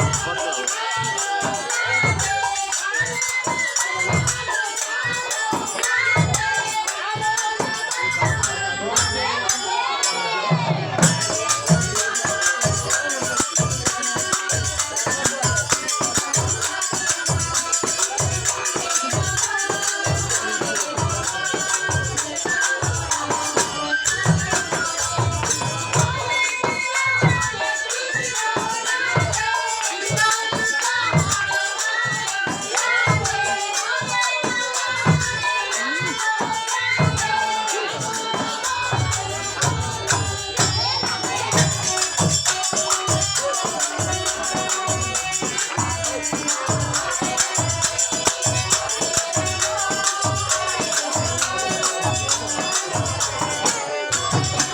Fuck up. Thank you.